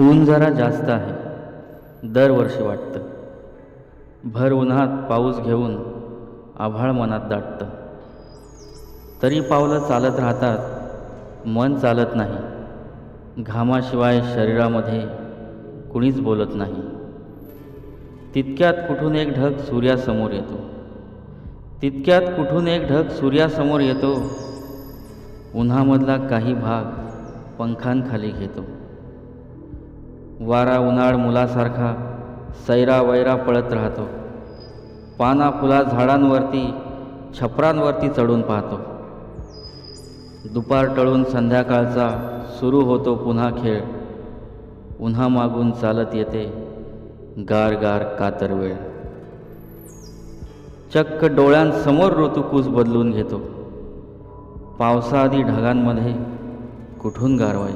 ऊन जरा जास्त आहे. दरवर्षी वाटतं. भर उन्हात पाऊस घेऊन आभाळ मनात दाटतं. तरी पावलं चालत राहतात मन चालत नाही. घामाशिवाय शरीरामध्ये कुणीच बोलत नाही. तितक्यात कुठून एक ढग सूर्यासमोर येतो. तितक्यात कुठून एक ढग सूर्यासमोर येतो. उन्हामधला काही भाग पंखांखाली घेतो. वारा उन्हाळ मुलासारखा सैरा वैरा पळत राहतो. पाना फुला झाडांवरती छपरांवरती चढून पाहतो. दुपार टळून संध्याकाळचा सुरू होतो पुन्हा खेळ. उन्हामागून चालत येते गार गार कातर वेळ. चक्क डोळ्यांसमोर ऋतुकूस बदलून घेतो. पावसाआधी ढगांमध्ये कुठून गारवा येतो?